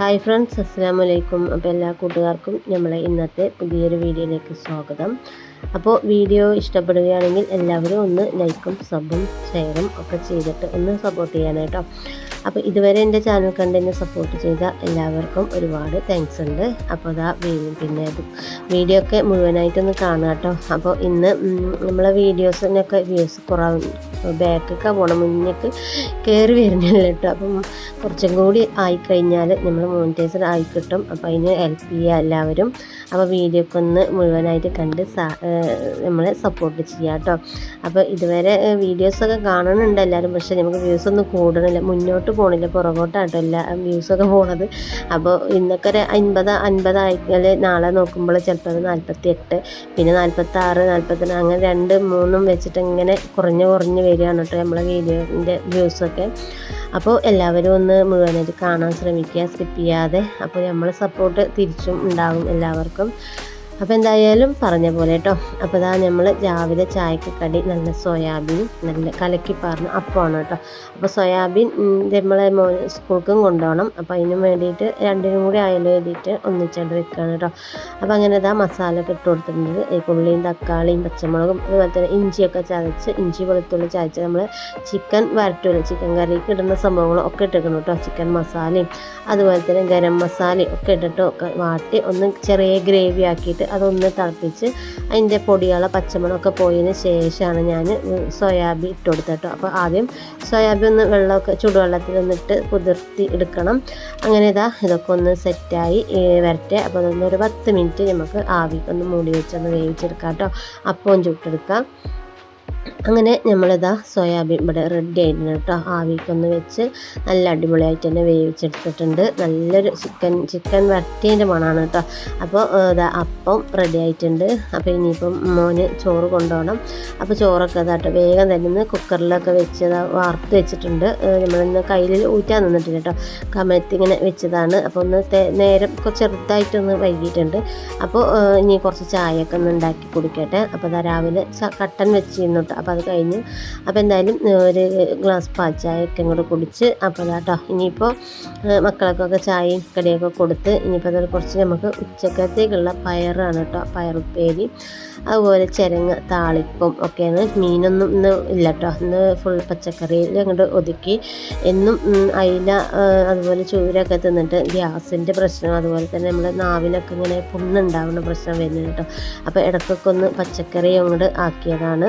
Hi friends അസ്സാം വലൈക്കും അപ്പോൾ എല്ലാ കൂട്ടുകാർക്കും നമ്മളെ ഇന്നത്തെ പുതിയൊരു വീഡിയോയിലേക്ക് സ്വാഗതം. അപ്പോൾ വീഡിയോ ഇഷ്ടപ്പെടുകയാണെങ്കിൽ എല്ലാവരും ഒന്ന് ലൈക്കും സബും ഷെയറും ഒക്കെ ചെയ്തിട്ട് ഒന്ന് സപ്പോർട്ട് ചെയ്യാനായിട്ടോ. അപ്പോൾ ഇതുവരെ എന്റെ ചാനൽ കണ്ട് എന്നെ സപ്പോർട്ട് ചെയ്ത എല്ലാവർക്കും ഒരുപാട് താങ്ക്സ് ഉണ്ട്. അപ്പോൾ അതാ പിന്നെ വീഡിയോ ഒക്കെ മുഴുവനായിട്ടൊന്ന് കാണുക കേട്ടോ അപ്പോൾ ഇന്ന് നമ്മളെ വീഡിയോസിനൊക്കെ വ്യൂസ് കുറവ് ബാക്കൊക്കെ പോകണം മുന്നേക്ക് കയറി വരുന്നില്ല കേട്ടോ. അപ്പം കുറച്ചും കൂടി ആയിക്കഴിഞ്ഞാൽ നമ്മൾ മോണിറ്റൈസർ ആയി കിട്ടും അപ്പോൾ അതിന് ഹെൽപ്പ് ചെയ്യുക എല്ലാവരും. അപ്പോൾ വീഡിയോ ഒക്കെ ഒന്ന് മുഴുവനായിട്ട് കണ്ട് നമ്മളെ സപ്പോർട്ട് ചെയ്യുക കേട്ടോ. അപ്പോൾ ഇതുവരെ വീഡിയോസൊക്കെ കാണുന്നുണ്ട് എല്ലാവരും. പക്ഷേ നമുക്ക് വ്യൂസ് ഒന്നും കൂടണില്ല മുന്നോട്ട് പോകണില്ല പുറകോട്ടാട്ടോ എല്ലാ വ്യൂസൊക്കെ പോണത്. അപ്പോൾ ഇന്നൊക്കെ ഒരു അൻപത് അൻപതായിക്കാൽ നാളെ നോക്കുമ്പോൾ ചിലപ്പോൾ അത് നാൽപ്പത്തി എട്ട് പിന്നെ നാൽപ്പത്താറ് നാൽപ്പത്തി അങ്ങനെ രണ്ട് മൂന്നും വെച്ചിട്ട് ഇങ്ങനെ കുറഞ്ഞ് കുറഞ്ഞ് വരികയാണ് കേട്ടോ നമ്മളെ വീഡിയോന്റെ വ്യൂസൊക്കെ. അപ്പോൾ എല്ലാവരും ഒന്ന് മുഴുവനായിട്ട് കാണാൻ ശ്രമിക്കുക സ്കിപ്പ് ചെയ്യാതെ. അപ്പോൾ നമ്മളെ സപ്പോർട്ട് തിരിച്ചും ഉണ്ടാകും എല്ലാവർക്കും. അപ്പോൾ എന്തായാലും പറഞ്ഞ പോലെ കേട്ടോ അപ്പോൾ ഇതാ നമ്മൾ രാവിലെ ചായക്ക് കടി നല്ല സോയാബീൻ നല്ല കലക്കി പറഞ്ഞ അപ്പമാണ് കേട്ടോ അപ്പോൾ സോയാബീൻ നമ്മളെ മോൻ സ്കൂൾക്കും കൊണ്ടുപോകണം അപ്പോൾ അതിന് വേണ്ടിയിട്ട് രണ്ടിനും കൂടി ആയാലും എഴുതിയിട്ട് ഒന്നിച്ചായിട്ട് വെക്കുകയാണ് കേട്ടോ അപ്പോൾ അങ്ങനെ ഇതാ മസാല ഒക്കെ ഇട്ട് കൊടുത്തിട്ടുണ്ട്. ഉള്ളിയും തക്കാളിയും പച്ചമുളകും അതുപോലെ തന്നെ ഇഞ്ചിയൊക്കെ ചതച്ച് ഇഞ്ചി വെളുത്തുള്ളി ചതച്ച് നമ്മൾ ചിക്കൻ വരട്ടുമല്ലോ ചിക്കൻ കറിക്ക് ഇടുന്ന സംഭവങ്ങളും ഒക്കെ ഇട്ടിരിക്കണം കേട്ടോ ചിക്കൻ മസാലയും അതുപോലെ തന്നെ ഗരം മസാലയും ഒക്കെ ഇട്ടിട്ട് ഒക്കെ വാട്ടി ഒന്ന് ചെറിയ ഗ്രേവി ആക്കിയിട്ട് അതൊന്ന് തിളപ്പിച്ച് അതിന്റെ പൊടികളെ പച്ചമുളകൊക്കെ പോയതിന് ശേഷമാണ് ഞാൻ സോയാബി ഇട്ട് അപ്പോൾ ആദ്യം സോയാബീൻ ഒന്ന് വെള്ളമൊക്കെ ചൂടുവെള്ളത്തിൽ ഒന്നിട്ട് കുതിർത്തി എടുക്കണം. അങ്ങനെ ഇതാ ഇതൊക്കെ ഒന്ന് സെറ്റായി വരട്ടെ. അപ്പോൾ അതൊന്ന് ഒരു പത്ത് മിനിറ്റ് നമുക്ക് ആവിക്കൊന്ന് മൂടി വെച്ചൊന്ന് വേവിച്ചെടുക്കാം കേട്ടോ. അപ്പവും ചുട്ടെടുക്കാം അങ്ങനെ നമ്മളിതാ സോയാബീൻ ഇവിടെ റെഡി ആയിട്ടുണ്ട് കേട്ടോ. ആവിക്കൊന്ന് വെച്ച് നല്ല അടിപൊളിയായിട്ട് തന്നെ വേവിച്ചെടുത്തിട്ടുണ്ട്. നല്ലൊരു ചിക്കൻ ചിക്കൻ വരട്ടിയതിന്റെ മണമാണ് കേട്ടോ. അപ്പോൾ ഇതാ അപ്പം റെഡി ആയിട്ടുണ്ട്. അപ്പോൾ ഇനിയിപ്പം മോന് ചോറ് കൊണ്ടുപോകണം. അപ്പോൾ ചോറൊക്കെ ഇതാട്ടോ വേഗം തന്നെ കുക്കറിലൊക്കെ വെച്ച് വാർത്ത് വെച്ചിട്ടുണ്ട്. നമ്മളിന്ന് കയ്യിൽ ഊറ്റാൻ നിന്നിട്ടില്ല കേട്ടോ. കമലത്തിങ്ങനെ വെച്ചതാണ്. അപ്പോൾ ഒന്ന് നേരം ചെറുതായിട്ടൊന്ന് വൈകിയിട്ടുണ്ട്. അപ്പോൾ ഇനി കുറച്ച് ചായയൊക്കെ ഒന്ന് ഉണ്ടാക്കി കുടിക്കട്ടെ. അപ്പോൾ ഇതാ രാവിലെ കട്ടൻ വെച്ചിരുന്നു കേട്ടോ അപ്പോൾ അത് കഴിഞ്ഞ് അപ്പോൾ എന്തായാലും ഒരു ഗ്ലാസ് പാൽ ചായയൊക്കെ കൂടെ കുടിച്ച് അപ്പോൾ അതാട്ടോ ഇനിയിപ്പോൾ മക്കൾക്കൊക്കെ ചായയും കടിയൊക്കെ കൊടുത്ത് ഇനിയിപ്പോൾ അതൊരു കുറച്ച് നമുക്ക് ഉച്ചക്കത്തേക്കുള്ള പയറാണ് കേട്ടോ പയറുപ്പേരി അതുപോലെ ചിരങ്ങ താളിപ്പും ഒക്കെയാണ്. മീനൊന്നും ഇന്ന് ഇല്ല കേട്ടോ ഇന്ന് ഫുൾ പച്ചക്കറിയിൽ അങ്ങോട്ട് ഒതുക്കി എന്നും അയില അതുപോലെ ചൂരൊക്കെ തിന്നിട്ട് ഗ്യാസിന്റെ പ്രശ്നം അതുപോലെ തന്നെ നമ്മുടെ നാവിലൊക്കെ ഇങ്ങനെ പുണ്ണുണ്ടാവുന്ന പ്രശ്നം വരുന്നുണ്ട് കേട്ടോ അപ്പോൾ ഇടയ്ക്കൊക്കെ ഒന്ന് പച്ചക്കറി അങ്ങോട്ട് ആക്കിയതാണ്.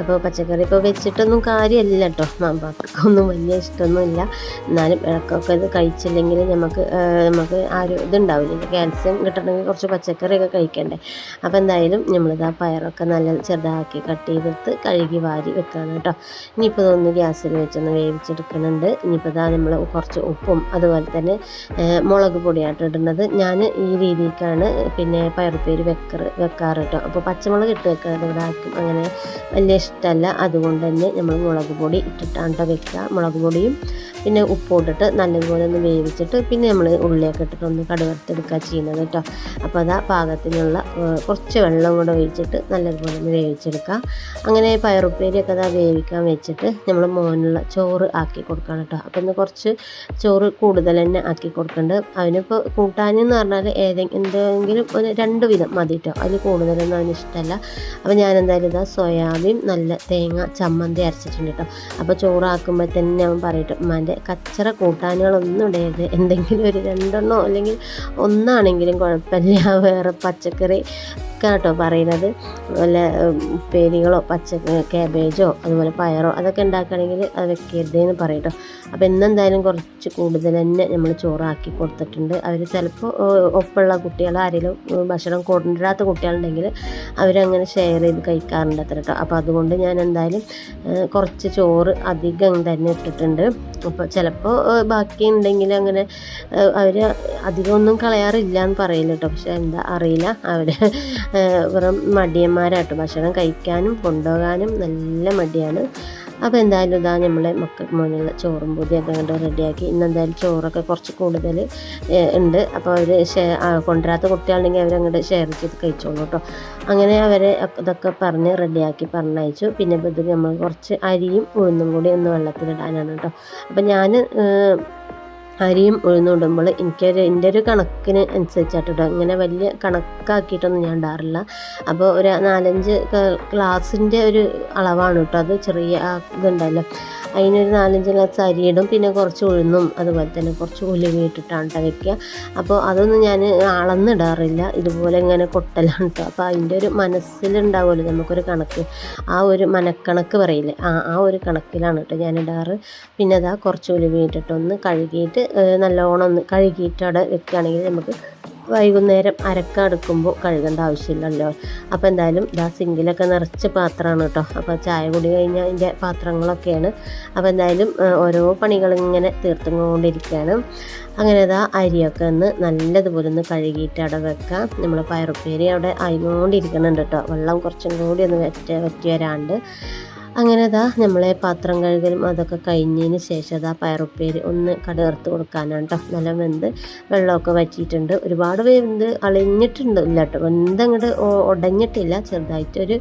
അപ്പോൾ പച്ചക്കറി ഇപ്പോൾ വെച്ചിട്ടൊന്നും കാര്യമല്ല കേട്ടോ മാമ്പാക്കൊന്നും വലിയ ഇഷ്ടമൊന്നുമില്ല. എന്നാലും ഇളക്കൊക്കെ ഇത് കഴിച്ചില്ലെങ്കിൽ നമുക്ക് ആ, നമുക്ക് ആരും ഇതുണ്ടാവില്ല? ക്യാൽസ്യം കിട്ടണമെങ്കിൽ കുറച്ച് പച്ചക്കറിയൊക്കെ കഴിക്കണ്ടേ? അപ്പോൾ എന്തായാലും നമ്മളിത് ആ പയറൊക്കെ നല്ല ചെറുതാക്കി കട്ട് ചെയ്തെടുത്ത് കഴുകി വാരി വെക്കണം കേട്ടോ ഇനിയിപ്പോൾ ഇതൊന്ന് ഗ്യാസിൽ വെച്ചൊന്ന് വേവിച്ചെടുക്കുന്നുണ്ട് ഇനിയിപ്പോൾ ഇതാ നമ്മൾ കുറച്ച് ഉപ്പും അതുപോലെ തന്നെ മുളക് പൊടിയായിട്ട് ഇടുന്നത്. ഞാൻ ഈ രീതിക്കാണ് പിന്നെ പയറുപ്പേര് വെക്കറ് വെക്കാറ് കേട്ടോ അപ്പോൾ പച്ചമുളക് ഇട്ട് വെക്കാറ് ഇവിടെ അങ്ങനെ വലിയ ഇഷ്ടമല്ല. അതുകൊണ്ട് തന്നെ നമ്മൾ മുളക് പൊടി ഇട്ടിട്ടാണ് ട്ടോ വെക്കുക. മുളക് പൊടിയും പിന്നെ ഉപ്പ് ഇട്ടിട്ട് നല്ലതുപോലെ ഒന്ന് വേവിച്ചിട്ട് പിന്നെ നമ്മൾ ഉള്ളിയൊക്കെ ഇട്ടിട്ട് ഒന്ന് കടുവറുത്തെടുക്കുക ചെയ്യുന്നത് കേട്ടോ. അപ്പോൾ അതാ പാകത്തിനുള്ള കുറച്ച് വെള്ളം കൂടെ ഒഴിച്ചിട്ട് നല്ലതുപോലെ ഒന്ന് വേവിച്ചെടുക്കുക. അങ്ങനെ പയറുപ്പേരിയൊക്കെ അതാ വേവിക്കാൻ വെച്ചിട്ട് നമ്മൾ മോനുള്ള ചോറ് ആക്കി കൊടുക്കണം കേട്ടോ. അപ്പോൾ ഒന്ന് കുറച്ച് ചോറ് കൂടുതൽ തന്നെ ആക്കി കൊടുക്കുന്നുണ്ട്. അവനിപ്പോൾ കൂട്ടാനെന്ന് പറഞ്ഞാൽ ഏതെങ്കിലും എന്തെങ്കിലും ഒരു രണ്ട് വിധം മതി കേട്ടോ. അതിൽ കൂടുതലൊന്നും അവന് ഇഷ്ടമല്ല. അപ്പോൾ ഞാൻ എന്തായാലും ഇതാ സോയാബീൻ നല്ല തേങ്ങ ചമ്മന്തി അരച്ചിട്ടുണ്ട് കേട്ടോ അപ്പോൾ ചോറാക്കുമ്പോൾ തന്നെ അവൻ പറയട്ടെ ഉമ്മാന്റെ കച്ചറ കൂട്ടാനുകളൊന്നും ഇടരുത്. എന്തെങ്കിലും ഒരു രണ്ടെണ്ണോ അല്ലെങ്കിൽ ഒന്നാണെങ്കിലും കുഴപ്പമില്ല. വേറെ പച്ചക്കറി കേട്ടോ പറയുന്നത്. വല്ല പേരികളോ പച്ച കാബേജോ അതുപോലെ പയറോ അതൊക്കെ ഉണ്ടാക്കുകയാണെങ്കിൽ അത് വെക്കരുതെന്ന് പറയും അപ്പോൾ എന്നെന്തായാലും കുറച്ച് കൂടുതൽ തന്നെ നമ്മൾ ചോറാക്കി കൊടുത്തിട്ടുണ്ട്. അവർ ചിലപ്പോൾ ഒപ്പമുള്ള കുട്ടികൾ ആരെങ്കിലും ഭക്ഷണം കൊണ്ടിടാത്ത കുട്ടികളുണ്ടെങ്കിൽ അവരങ്ങനെ ഷെയർ ചെയ്ത് കഴിക്കാറുണ്ട് അത്ര കേട്ടോ അപ്പോൾ അതുകൊണ്ട് ഞാൻ എന്തായാലും കുറച്ച് ചോറ് അധികം തന്നെ ഇട്ടിട്ടുണ്ട്. അപ്പോൾ ചിലപ്പോൾ ബാക്കി ഉണ്ടെങ്കിൽ അങ്ങനെ അവർ അധികമൊന്നും കളയാറില്ല എന്ന് പറയില്ല കേട്ടോ പക്ഷെ എന്താ അറിയില്ല. അവർ വെറും മടിയന്മാരാട്ടോ ഭക്ഷണം കഴിക്കാനും കൊണ്ടുപോകാനും നല്ല മടിയാണ്. അപ്പോൾ എന്തായാലും ഇതാ നമ്മളെ മക്കൾ മോനുള്ള ചോറും പൊതിയൊക്കെ കണ്ട് റെഡിയാക്കി. ഇന്ന് എന്തായാലും ചോറൊക്കെ കുറച്ച് കൂടുതൽ ഉണ്ട്. അപ്പോൾ അവർ കൊണ്ടുവരാത്ത കുട്ടികളുണ്ടെങ്കിൽ അവരങ്ങോട്ട് ഷെയർ ചെയ്ത് കഴിച്ചോളൂ കേട്ടോ. അങ്ങനെ അവരെ ഇതൊക്കെ പറഞ്ഞ് റെഡിയാക്കി പറഞ്ഞയച്ചു. പിന്നെ ഇപ്പോൾ ഇത് നമ്മൾ കുറച്ച് അരിയും ഉഴുന്നും കൂടി ഒന്ന് വെള്ളത്തിലിടാനാണ് കേട്ടോ. അപ്പോൾ ഞാൻ അരിയും ഉഴുന്നിടുമ്പോൾ എനിക്കൊരു എന്റെ ഒരു കണക്കിന് അനുസരിച്ചാട്ടോ ഇങ്ങനെ വലിയ കണക്കാക്കിയിട്ടൊന്നും ഞാൻ ഇടാറില്ല. അപ്പോൾ ഒരു നാലഞ്ച് ഗ്ലാസിന്റെ ഒരു അളവാണ് കേട്ടോ അത് ചെറിയ ഇതുണ്ടല്ലോ. അതിനൊരു നാലഞ്ച് ഗ്ലാസ് അരിയിടും പിന്നെ കുറച്ച് ഉഴുന്നും അതുപോലെ തന്നെ കുറച്ച് ഉലുവ ഇട്ടിട്ടാണ് കേട്ടോ വെക്കുക. അപ്പോൾ അതൊന്നും ഞാൻ അളന്നിടാറില്ല. ഇതുപോലെ ഇങ്ങനെ കൊട്ടലാണ് കേട്ടോ അപ്പോൾ അതിന്റെ ഒരു മനസ്സിലുണ്ടാവുമല്ലോ നമുക്കൊരു കണക്ക്. ആ ഒരു മനക്കണക്ക് പറയില്ലേ? ആ ആ ഒരു കണക്കിലാണ് കേട്ടോ ഞാൻ ഇടാറ്. പിന്നെ അതാ കുറച്ച് ഉലുവ ഇട്ടിട്ടൊന്ന് കഴുകിയിട്ട് നല്ലോണം ഒന്ന് കഴുകിയിട്ട് അവിടെ വെക്കുകയാണെങ്കിൽ നമുക്ക് വൈകുന്നേരം അരക്കടുക്കുമ്പോൾ കഴുകേണ്ട ആവശ്യമില്ലല്ലോ. അപ്പോൾ എന്തായാലും ഇതാ സിങ്കിലൊക്കെ നിറച്ച് പാത്രമാണ് കേട്ടോ അപ്പോൾ ചായ കുടി കഴിഞ്ഞാൽ അതിന്റെ പാത്രങ്ങളൊക്കെയാണ്. അപ്പോൾ എന്തായാലും ഓരോ പണികളിങ്ങനെ തീർത്തുകൊണ്ടിരിക്കുകയാണ്. അങ്ങനെ ഇതാ അരിയൊക്കെ ഒന്ന് നല്ലതുപോലെ ഒന്ന് കഴുകിയിട്ട് അവിടെ വെക്കാം. നമ്മൾ പയറുപ്പേരി അവിടെ ആയിക്കൊണ്ടിരിക്കുന്നുണ്ട് കേട്ടോ വെള്ളം കുറച്ചും കൂടി ഒന്ന് വറ്റ വറ്റി വരാണ്ട്. അങ്ങനെ ഇതാ നമ്മളെ പാത്രം കഴുകലും അതൊക്കെ കഴിഞ്ഞതിന് ശേഷം അതാ പയറുപ്പേരി ഒന്ന് കടകർത്ത് കൊടുക്കാനാണ് കേട്ടോ നല്ല വെന്ത് വെള്ളമൊക്കെ വറ്റിയിട്ടുണ്ട്. ഒരുപാട് വെന്ത് അളിഞ്ഞിട്ടുണ്ട് ഇല്ല കേട്ടോ വെന്ത് അങ്ങോട്ട് ഉടഞ്ഞിട്ടില്ല ചെറുതായിട്ടൊരു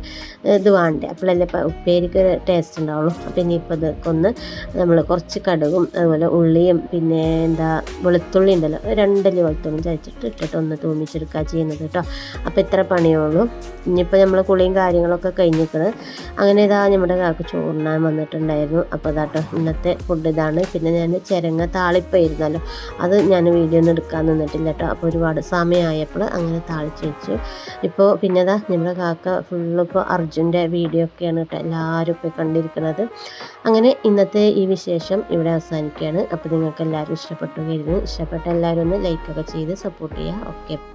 ഇത് വേണ്ടേ അപ്പോഴല്ലേ ഉപ്പേരിക്ക് ടേസ്റ്റ് ഉണ്ടാവുള്ളൂ. അപ്പം ഇനിയിപ്പോൾ ഇതൊക്കെ ഒന്ന് നമ്മൾ കുറച്ച് കടുകും അതുപോലെ ഉള്ളിയും പിന്നെ എന്താ വെളുത്തുള്ളി ഉണ്ടല്ലോ. രണ്ടല്ലി വെളുത്തുള്ളി ചതച്ചിട്ട് ഇട്ടിട്ട് ഒന്ന് തൂമിച്ചെടുക്കുക ചെയ്യുന്നത് കേട്ടോ അപ്പോൾ ഇത്ര പണിയുള്ളൂ ഇനിയിപ്പോൾ നമ്മൾ കുളിയും കാര്യങ്ങളൊക്കെ കഴിഞ്ഞിരിക്കുന്നത് അങ്ങനെ ഇതാ നമ്മുടെ കാക്ക് ചോറിനാൻ വന്നിട്ടുണ്ടായിരുന്നു. അപ്പോൾ അതാട്ടോ ഇന്നത്തെ ഫുഡ് ഇതാണ്. പിന്നെ ഞാൻ ചിരങ്ങ താളിപ്പായിരുന്നല്ലോ അത് ഞാൻ വീഡിയോ ഒന്നും എടുക്കാൻ നിന്നിട്ടില്ല കേട്ടോ. അപ്പോൾ ഒരുപാട് സമയമായപ്പോൾ അങ്ങനെ താളിച്ച് വെച്ചു. ഇപ്പോൾ പിന്നെ അതാ നമ്മുടെ കാക്ക ഫുള്ള് ഇപ്പോൾ അർജുന്റെ വീഡിയോ ഒക്കെയാണ് കേട്ടോ എല്ലാവരും ഇപ്പോൾ കണ്ടിരിക്കുന്നത്. അങ്ങനെ ഇന്നത്തെ ഈ വിശേഷം ഇവിടെ അവസാനിക്കുകയാണ്. അപ്പോൾ നിങ്ങൾക്ക് എല്ലാവരും ഇഷ്ടപ്പെട്ടു കരുതുന്നു. ഇഷ്ടപ്പെട്ട എല്ലാവരും ഒന്ന് ലൈക്കൊക്കെ ചെയ്ത് സപ്പോർട്ട് ചെയ്യുക. ഓക്കെ